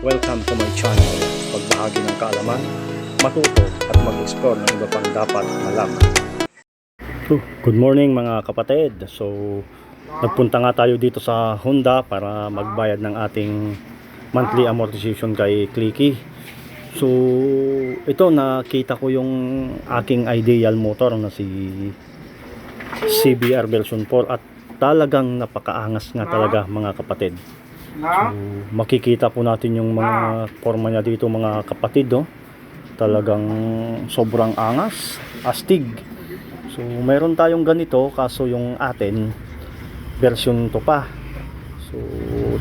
Welcome to my channel. Pagbahagi ng kaalaman, matuto at mag-explore ng iba pang dapat malaman. Good morning mga kapatid. So, nagpunta nga tayo dito sa Honda para magbayad ng ating monthly amortization kay Clicky. So, ito nakita ko yung aking ideal motor na si CBR version 4 at talagang napakaangas nga talaga mga kapatid. So, makikita po natin yung mga forma niya dito mga kapatid oh. Talagang sobrang angas, astig. So meron tayong ganito kaso yung atin version to pa. So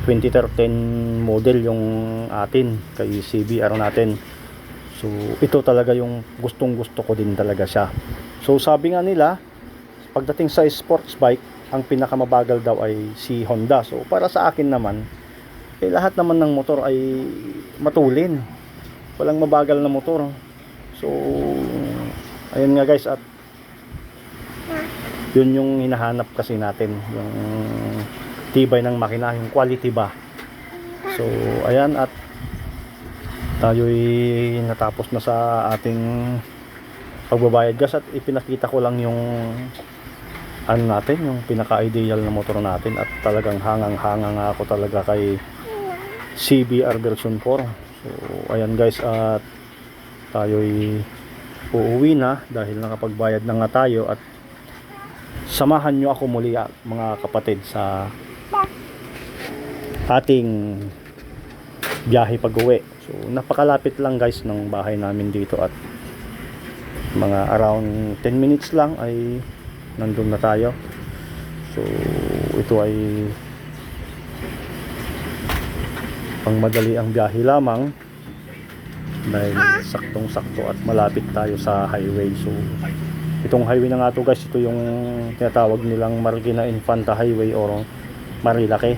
2013 model yung atin kay CBR natin. So ito talaga yung gustong gusto ko din talaga siya. So sabi nga nila pagdating sa sports bike ang pinakamabagal daw ay si Honda. So para sa akin naman eh, lahat naman ng motor ay matulin. Walang mabagal na motor. So ayun nga guys at yun yung hinahanap kasi natin yung tibay ng makina yung quality ba so ayan at tayo'y natapos na sa ating pagbabayad gas at ipinakita ko lang yung ano natin yung pinaka ideal na motor natin at talagang hangang hanga nga ako talaga kay CBR version 4 so ayan guys at tayo'y uuwi na dahil nakapagbayad na nga tayo at samahan nyo ako muli ah, mga kapatid sa ating biyahe pag uwi so napakalapit lang guys ng bahay namin dito at mga around 10 minutes lang ay nandun na tayo. So ito ay pang madali ang biyahe lamang. Dahil saktong sakto at malapit tayo sa highway. So itong highway na nga to guys ito yung tinatawag nilang Marikina Infanta Highway or Marilake.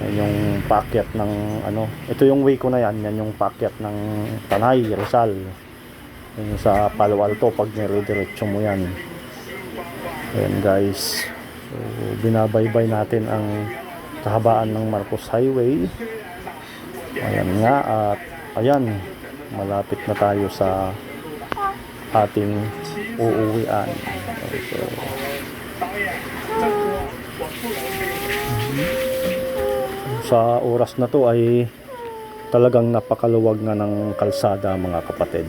Yan yung paakyat ng ano ito yung way ko na yan. Yan yung paakyat ng Tanay, Rizal. Yung sa Palo Alto pag nire-diretso mo yan. Ayan guys. So binabaybay natin ang kahabaan ng Marcos Highway ayan nga at ayan malapit na tayo sa ating uuwian. So, sa oras na to ay talagang napakaluwag nga ng kalsada mga kapatid.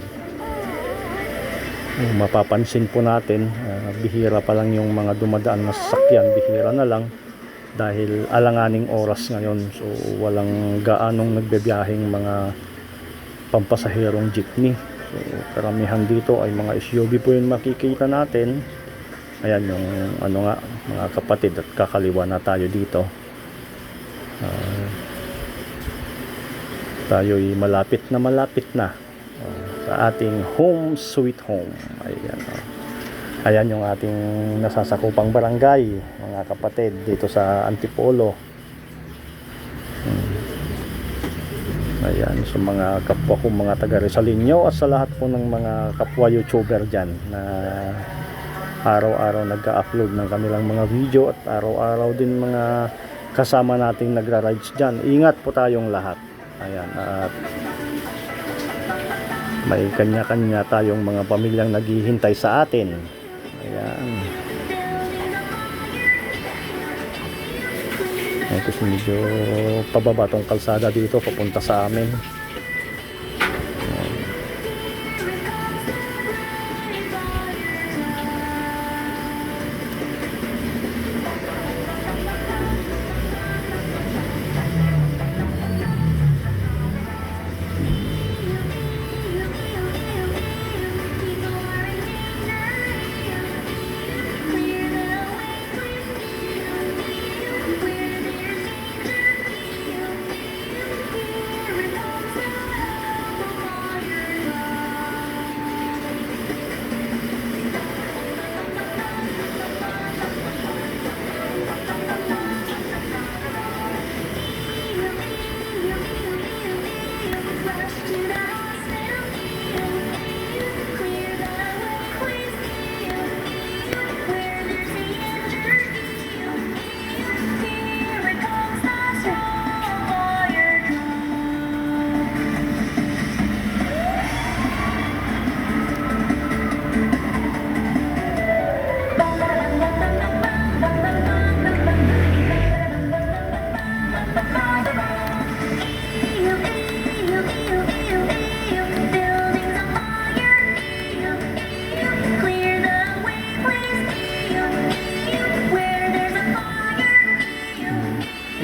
Mapapansin po natin ah, bihira pa lang yung mga dumadaan na sasakyan bihira na lang dahil alanganing oras ngayon. So walang gaanong nagbebiyaheng mga pampasaherong jeepney. So karamihan dito ay mga SUV po yung makikita natin. Ayan yung ano nga mga kapatid at kakaliwa na tayo dito. Ah, tayo'y malapit na malapit na ah, sa ating home sweet home. Ayan oh. Ayan yung ating nasasakupang barangay mga kapatid dito sa Antipolo Hmm. ayan sa mga kapwa ko mga taga Rizaleño at sa lahat po ng mga kapwa youtuber dyan na araw-araw nagka-upload ng kanilang mga video at araw-araw din mga kasama nating nagra-rides dyan. Ingat po tayong lahat. Ayan, at may kanya-kanya tayong mga pamilyang naghihintay sa atin. Ayan. Ito medyo pababa tong kalsada dito papunta sa amin.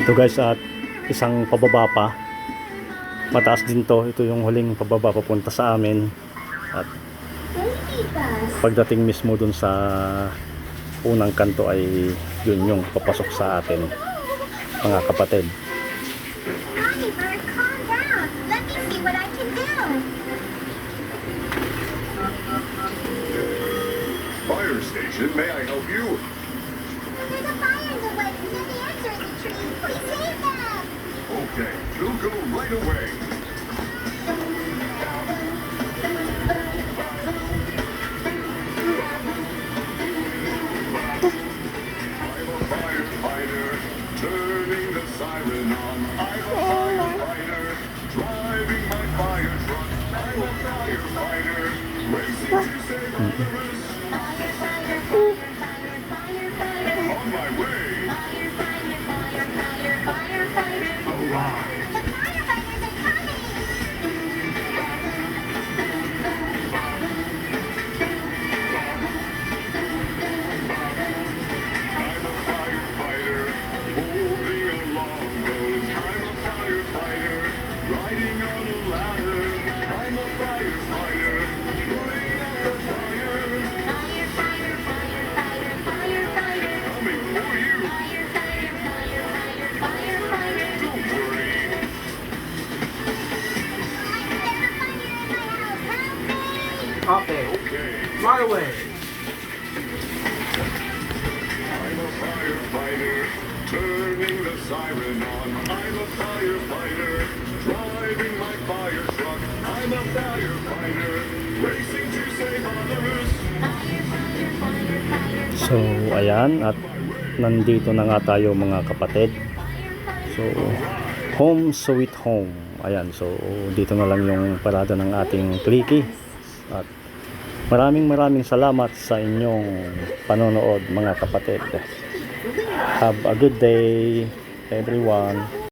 Ito guys at isang pababa pa. Mataas din to. Ito yung huling pababa papunta sa amin. At pagdating mismo dun sa unang kanto ay yun yung papasok sa atin mga kapatid. Oliver, calm down. Let me see what I can do. Fire station, may I help you? There's a fire in the woods Okay, we'll go right away. Okay, Okay, right away. I'm a firefighter, turning the siren on. I'm a firefighter, So ayan at nandito na nga tayo mga kapatid. So home sweet home. Ayan so dito na lang yung parada ng ating kliki. At maraming maraming salamat sa inyong panonood mga kapatid. Have a good day everyone.